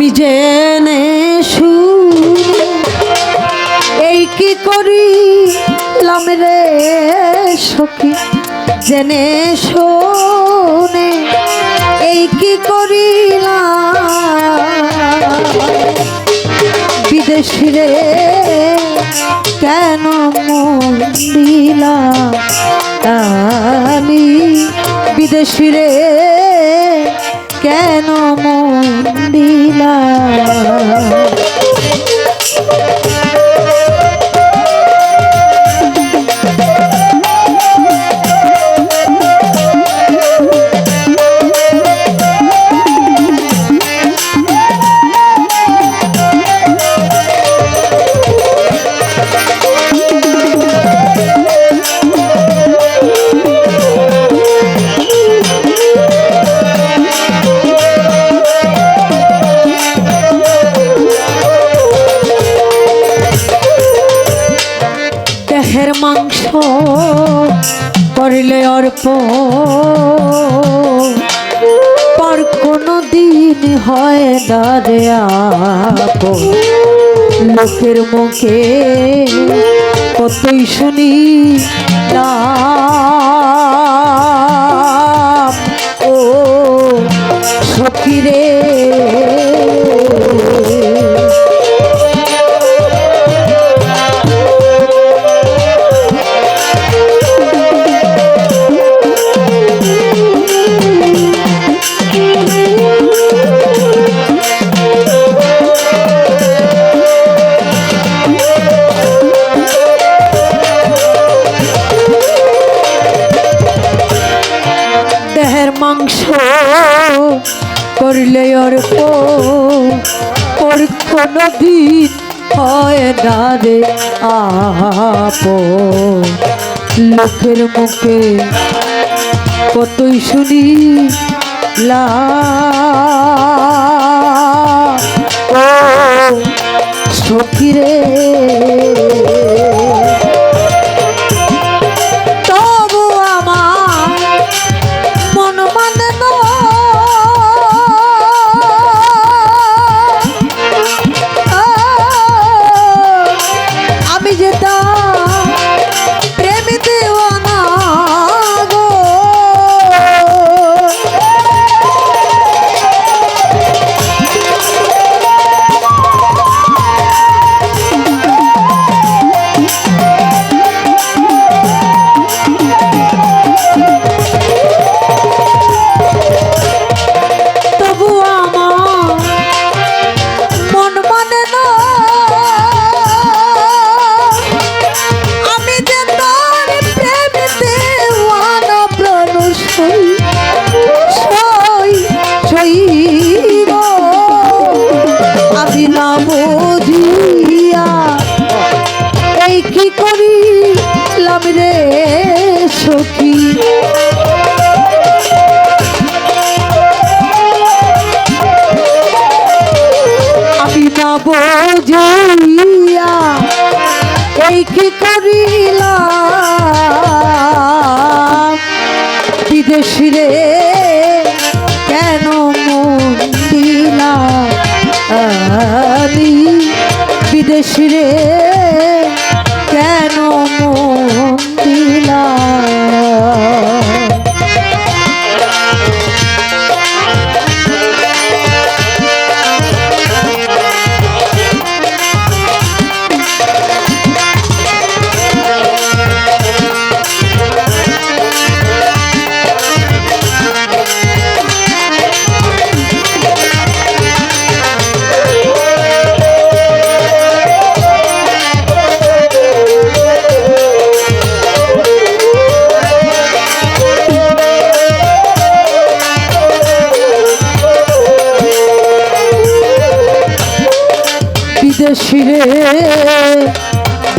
আমি জেনে শুনে। এই কি করিলাম রে সখী? জেনে শোনে। এই কি করিলাম? বিদেশি রে, কেন মন দিলাম? বিদেশি রে দিলাম দারে লোকের মুখে কতই শুনি নাম দিন হয় না রে আপ লোকের মুখে কতই শুনি লা। সখীরে কি করিলাম বিদেশিরে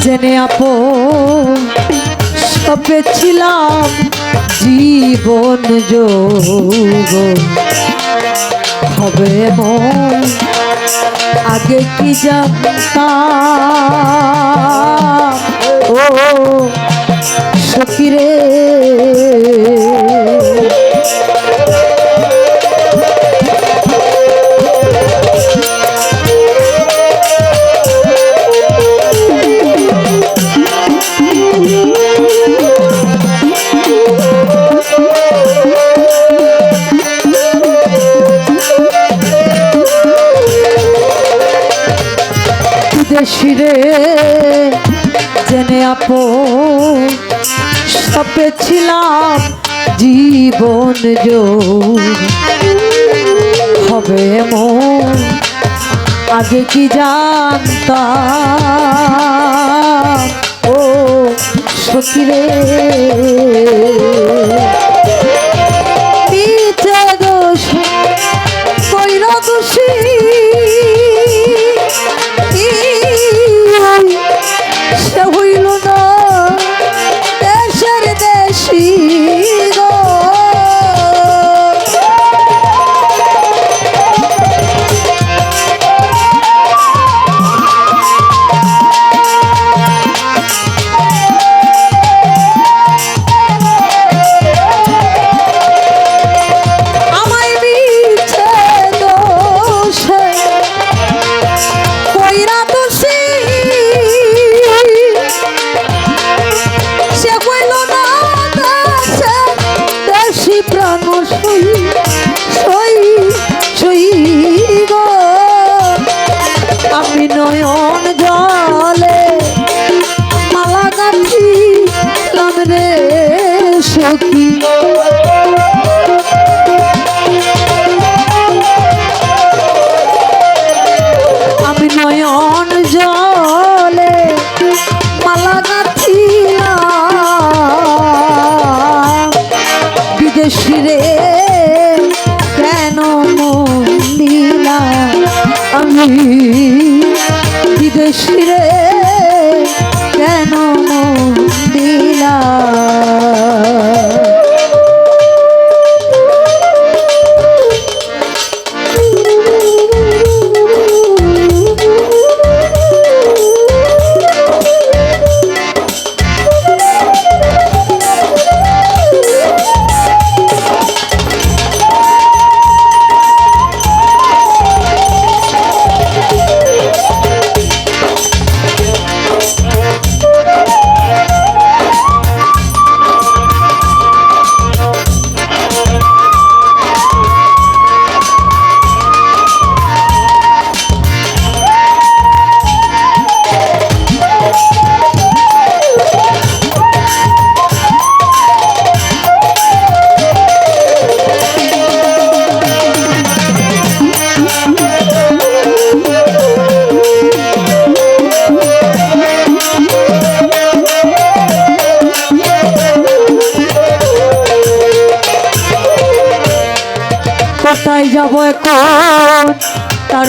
জেনে আপো সবে ছিলাম জীবন যোগ। হবে মন আগে কি জানতাম? ও সখিরে আপো সপে ছিলাম জীবন হবে মন আগে কি জানতাম? ও সখিরে কইরা দুষ।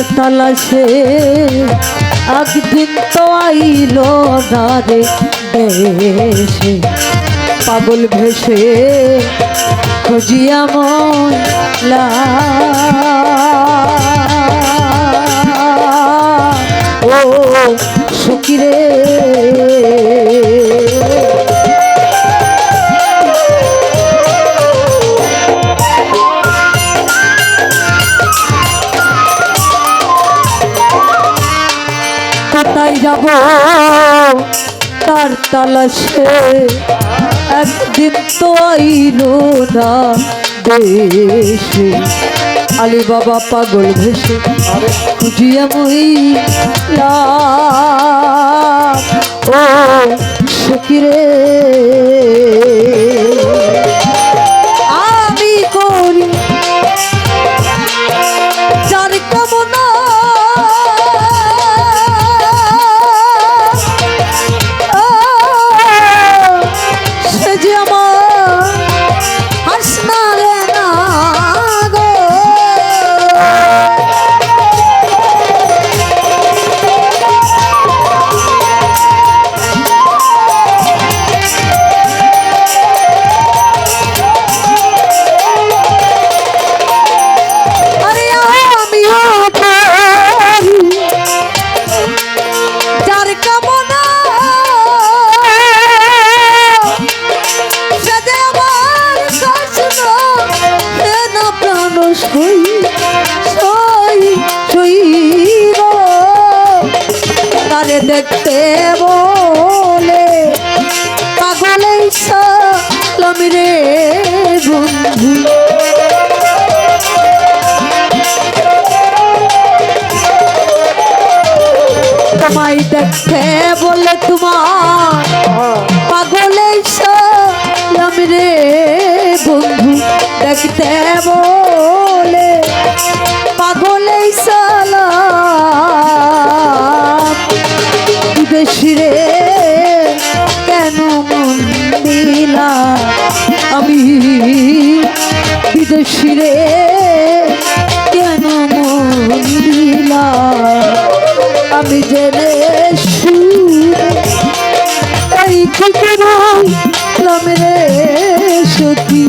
আমার তালাশে। একদিন তো আইল গারে বেশে পাগল ভেসে খুঁজি মন লা ও সুকিরে। যাব। তার তালাশে একদিন তো আইল না দেশে। আলি বাবা পাগল ভেসে খুঁজিয়া ও সুকিরে পেলাম রে বন্ধু। তোমায় দেখে বলে তোমার পাগলে রে বন্ধু। দেখতে বলে পাগলে সালা বেশি জেনে তাই থেকে রইলাম রে সতী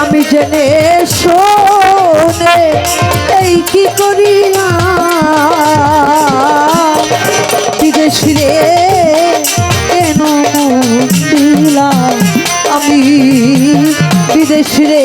আমি জেনে শোনে এই কি করিয়া বিদেশি রে, কেন আমি বিদেশি রে